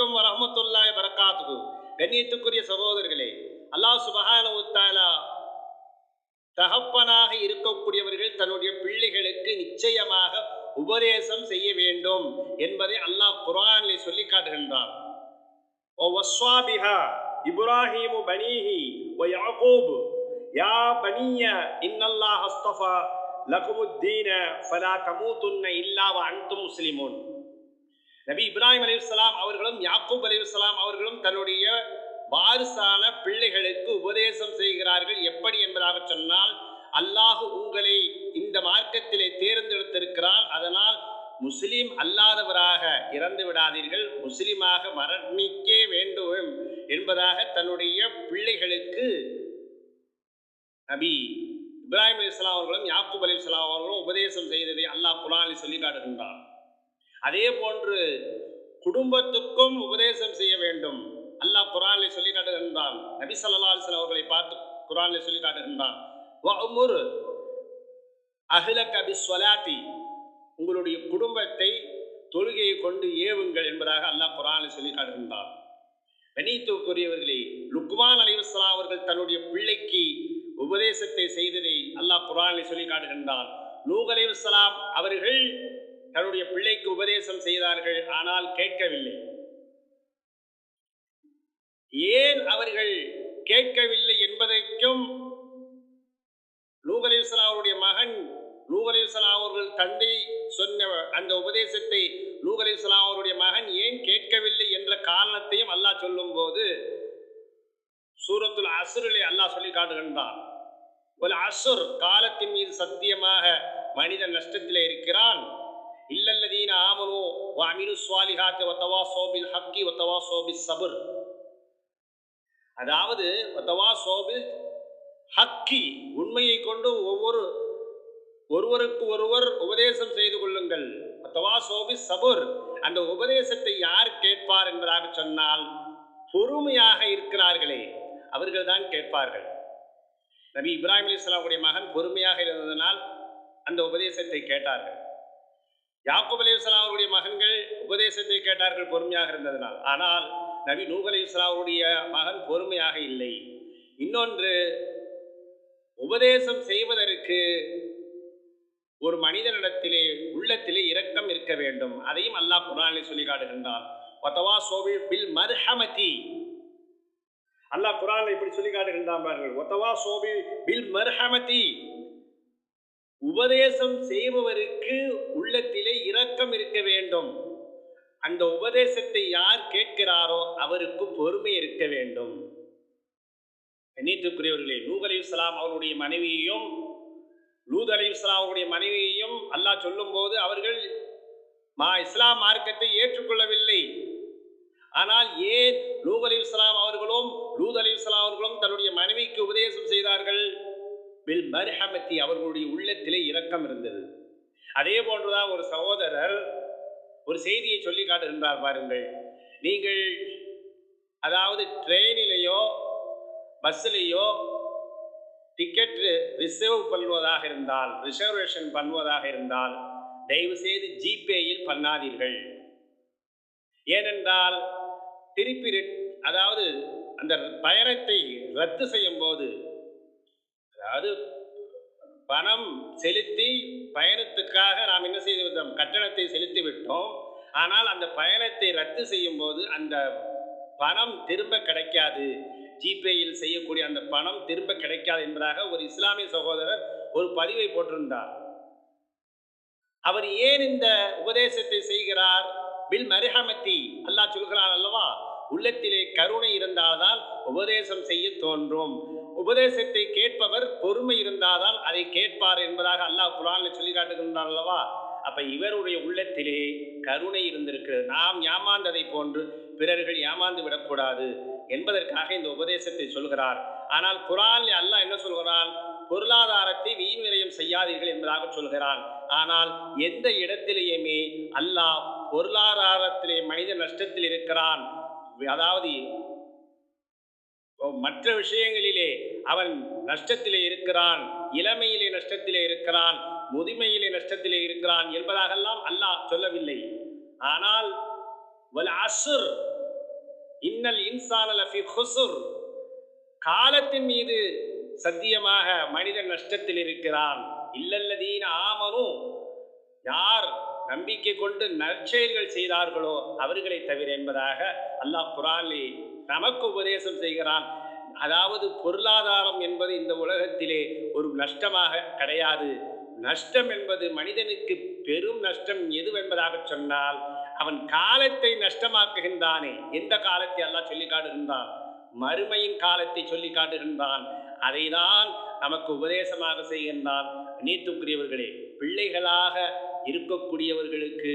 அலைக்கும் வரஹமத்துல்லாய் வரகாத்துகு கண்ணியத்துக்குரிய சகோதரர்களே அல்லாஹ் சுபஹானஹு உத்தாலா தஆலா தகப்பனாக இருக்கக்கூடியவர்கள் தன்னுடைய பிள்ளைகளுக்கு நிச்சயமாக உபதேசம் செய்ய வேண்டும் என்பதை அல்லாஹ் குர்ஆனில் சொல்லி காட்டுகின்றான். ஓ வஸ்வாபிஹா இப்ராஹிமு பனீஹி ஓ யாகூப். யா பனிய இன்னல்லாஹ் அஸ்தஃபா லகுமுத்தீன ஃபலா தமூதுன்ன இல்லாவ வ அன்தும் முஸ்லிமூன். நபி இப்ராஹிம் அலைஹிஸ்ஸலாம் அவர்களும் யாக்கூப் அலைஹிஸ்ஸலாம் அவர்களும் தன்னுடைய வாரிசான பிள்ளைகளுக்கு உபதேசம் செய்கிறார்கள். எப்படி என்பதாக சொன்னால் அல்லாஹ் உங்களை இந்த மார்க்கத்திலே தேர்ந்தெடுத்திருக்கிறான். அதனால் முஸ்லீம் அல்லாதவராக இறந்து விடாதீர்கள். முஸ்லீமாக மரணிக்கே வேண்டும் என்பதாக தன்னுடைய பிள்ளைகளுக்கு நபி இப்ராஹிம் அலிஸ்லாம் அவர்களும் யாக்கூப் அலிஸ்லாம் அவர்களும் உபதேசம் செய்ததை அல்லாஹ் குரானில் சொல்லி காட்டுகின்றான். அதே போன்று குடும்பத்துக்கும் உபதேசம் செய்ய வேண்டும். அல்லாஹ் குரானில் சொல்லி காட்டுகின்றான். நபி சல்லா அலைஹி அவர்களை பார்த்து குரானில் சொல்லி காட்டுகின்றான். வஅமுர் அஹ்லக பிஸ்ஸலாத்தி. உங்களுடைய குடும்பத்தை தொழுகையை கொண்டு ஏவுங்கள் என்பதாக அல்லாஹ் குரானில் சொல்லி காட்டுகின்றான். கணித்துக்குரியவர்களே லுக்மான் அலிவஸ்லா அவர்கள் தன்னுடைய பிள்ளைக்கு உபதேசத்தை செய்ததை அல்லாஹ் குரானில் சொல்லி காட்டுகின்றான். நூக் அலிவஸ்லாம் அவர்கள் தன்னுடைய பிள்ளைக்கு உபதேசம் செய்தார்கள் ஆனால் கேட்கவில்லை. ஏன் அவர்கள் கேட்கவில்லை என்பதற்கும் நூக் அவருடைய மகன் நூக் அவர்கள் தந்தை சொன்ன அந்த உபதேசத்தை நூக் அவருடைய மகன் ஏன் கேட்கவில்லை என்ற காரணத்தையும் அல்லாஹ் சொல்லும்போது சூரத்துல் அசுரிலே அல்லாஹ் சொல்லி காட்டுகின்றான். ஒரு அசுர் காலத்தின் மீது சத்தியமாக மனிதன் நஷ்டத்திலே இருக்கிறான். இல்லல்லதீன ஆமனு அமினு ஸ்வாலிஹாத்தி ஒத்தவா சோபில் ஹக்கி ஒத்தவா பிஸ் சபுர். அதாவது ஒத்தவா சோபில் ஹக்கி உண்மையை கொண்டு ஒவ்வொரு ஒருவருக்கு ஒருவர் உபதேசம் செய்து கொள்ளுங்கள். வத்தவாஸோ சோபி சபுர். அந்த உபதேசத்தை யார் கேட்பார் என்பதாக சொன்னால் பொறுமையாக இருக்கிறார்களே அவர்கள் தான் கேட்பார்கள். நபி இப்ராஹிம் அலிஸ்லாமுடைய மகன் பொறுமையாக இருந்ததனால் அந்த உபதேசத்தை கேட்டார்கள். யாக்கூப் அலி இஸ்லாம் அவருடைய மகன்கள் உபதேசத்தை கேட்டார்கள் பொறுமையாக இருந்ததனால். ஆனால் நபி நூக் அலி அவருடைய மகன் பொறுமையாக இல்லை. இன்னொன்று உபதேசம் செய்வதற்கு ஒரு மனிதனிடத்திலே உள்ளத்திலே இரக்கம் இருக்க வேண்டும். அதையும் அல்லாஹ் குரானிலே சொல்லி காட்டுகின்றான். ஒத்தவா சோபி பில் மர்ஹமதி. அல்லாஹ் குரானில் இப்படி சொல்லி காட்டுகின்றான் பாருங்கள். ஒத்தவா சோபி பில் மர்ஹமதி. உபதேசம் செய்பவருக்கு உள்ளத்திலே இரக்கம் இருக்க வேண்டும். அந்த உபதேசத்தை யார் கேட்கிறாரோ அவருக்கு பொறுமை இருக்க வேண்டும். கண்ணியத்துக்குரியவர்களே நூக் அலி இஸ்லாம் அவருடைய மனைவியையும் லூத் அலி இஸ்லாம் அவருடைய மனைவியையும் அல்லாஹ் சொல்லும்போது அவர்கள் மா இஸ்லாம் மார்க்கத்தை ஏற்றுக்கொள்ளவில்லை. ஆனால் ஏன் லூத் அலி இஸ்லாம் அவர்களும் லூத் அலி இஸ்லாம் அவர்களும் தன்னுடைய மனைவிக்கு உபதேசம் செய்தார்கள்? பில் மர்ஹமத்தி அவர்களுடைய உள்ளத்திலே இரக்கம் இருந்தது. அதே போன்றுதான் ஒரு சகோதரர் ஒரு செய்தியை சொல்லி காட்டுகின்றார் பாருங்கள். நீங்கள் அதாவது ட்ரெயினிலேயோ பஸ்ஸிலேயோ டிக்கெட் ரிசர்வ் பண்ணுவதாக இருந்தால் ரிசர்வேஷன் பண்ணுவதாக இருந்தால் தயவு செய்து ஜிபேயில் பண்ணாதீர்கள். ஏனென்றால் திருப்பி அதாவது அந்த பயணத்தை ரத்து செய்யும் போது அதாவது பணம் செலுத்தி பயணத்துக்காக நாம் என்ன செய்து விட்டோம்? கட்டணத்தை செலுத்தி விட்டோம். ஆனால் அந்த பயணத்தை ரத்து செய்யும் போது அந்த பணம் திரும்ப கிடைக்காது. ஜிபேயில் செய்யக்கூடிய அந்த பணம் திரும்ப கிடைக்காது என்பதாக ஒரு இஸ்லாமிய சகோதரர் ஒரு பதிவை போட்டிருந்தார். அவர் ஏன் இந்த உபதேசத்தை செய்கிறார்? பில் மரிஹமத்தி அல்லாஹ் சொல்கிறான் அல்லவா? உள்ளத்திலே கருணை இருந்தால்தான் உபதேசம் செய்ய தோன்றும். உபதேசத்தை கேட்பவர் பொறுமை இருந்தால்தான் அதை கேட்பார் என்பதாக அல்லாஹ் குரானில் சொல்லி காட்டுகின்றார் அல்லவா? அப்ப இவருடைய உள்ளத்திலே கருணை இருந்திருக்கிறது. நாம் ஏமாந்ததை போன்று பிறர்கள் ஏமாந்து விடக்கூடாது என்பதற்காக இந்த உபதேசத்தை சொல்கிறார். ஆனால் குரானில் அல்லாஹ் என்ன சொல்கிறான்? பொருளாதாரத்தை வீண் விரயம் செய்யாதீர்கள் என்பதாக சொல்கிறான். ஆனால் எந்த இடத்திலேயுமே அல்லாஹ் பொருளாதாரத்திலே மனித நஷ்டத்தில் இருக்கிறான். அதாவது மற்ற விஷயங்களிலே அவன் நஷ்டத்திலே இருக்கிறான் இளமையிலே நஷ்டத்திலே இருக்கிறான் முதுமையிலே நஷ்டத்திலே இருக்கிறான் என்பதாகெல்லாம் அல்லாஹ் சொல்லவில்லை. ஆனால் வல் அசுர் இன்னல் இன்சான லஃபி ஹுசுர் காலத்தின் மீது சத்தியமாக மனிதன் நஷ்டத்தில் இருக்கிறான். இல்லல்லதீன ஆமனும் யார் நம்பிக்கை கொண்டு நற்செயல்கள் செய்தார்களோ அவர்களை தவிர என்பதாக அல்லாஹ் குரானிலே நமக்கு உபதேசம் செய்கிறான். அதாவது பொருளாதாரம் என்பது இந்த உலகத்திலே ஒரு நஷ்டமாக கிடையாது. நஷ்டம் என்பது மனிதனுக்கு பெரும் நஷ்டம் எதுவென்பதாக சொன்னால் அவன் காலத்தை நஷ்டமாக்குகின்றானே. எந்த காலத்தை அல்லாஹ் சொல்லி காட்டுகின்றான்? மறுமையின் காலத்தை சொல்லி காட்டுகின்றான். அதைதான் நமக்கு உபதேசமாக செய்கின்றான். நீத்துக்குரியவர்களே பிள்ளைகளாக இருக்கக்கூடியவர்களுக்கு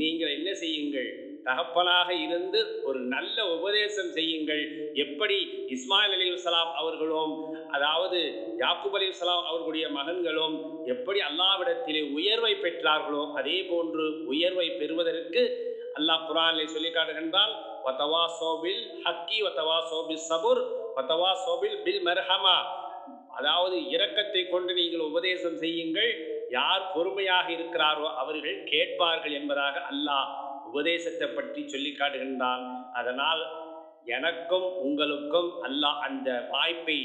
நீங்கள் என்ன செய்யுங்கள்? தகப்பனாக இருந்து ஒரு நல்ல உபதேசம் செய்யுங்கள். எப்படி இஸ்மாயில் அலி சலாம் அவர்களும் அதாவது யாக்குப் அலி சலாம் அவர்களுடைய மகன்களும் எப்படி அல்லாவிடத்திலே உயர்வை பெற்றார்களோ அதே போன்று உயர்வை பெறுவதற்கு அல்லாஹ் குரானிலே சொல்லி காட்டுகின்றால் வத்தவா சோபில் ஹக்கி வத்தவா சோபில் சபுர் வத்தவா சோபில் பில் மர்ஹமா. அதாவது இரக்கத்தை கொண்டு நீங்கள் உபதேசம் செய்யுங்கள். யார் பொறுமையாக இருக்கிறாரோ அவர்கள் கேட்பார்கள் என்பதாக அல்லாஹ் உபதேசத்தை பற்றி சொல்லி காட்டுகின்றான். அதனால் எனக்கும் உங்களுக்கும் அல்லாஹ் அந்த வாய்ப்பை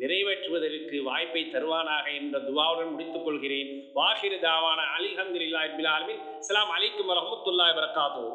நிறைவேற்றுவதற்கு வாய்ப்பை தருவானாக என்ற துவாவுடன் முடித்துக் கொள்கிறேன். வாஹிர் தாவான அலிஹந்தில்லா இபில் ஆலமின். இஸ்லாம் அலிக்கும் வரமத்துல்லாய் வரகாத்தூ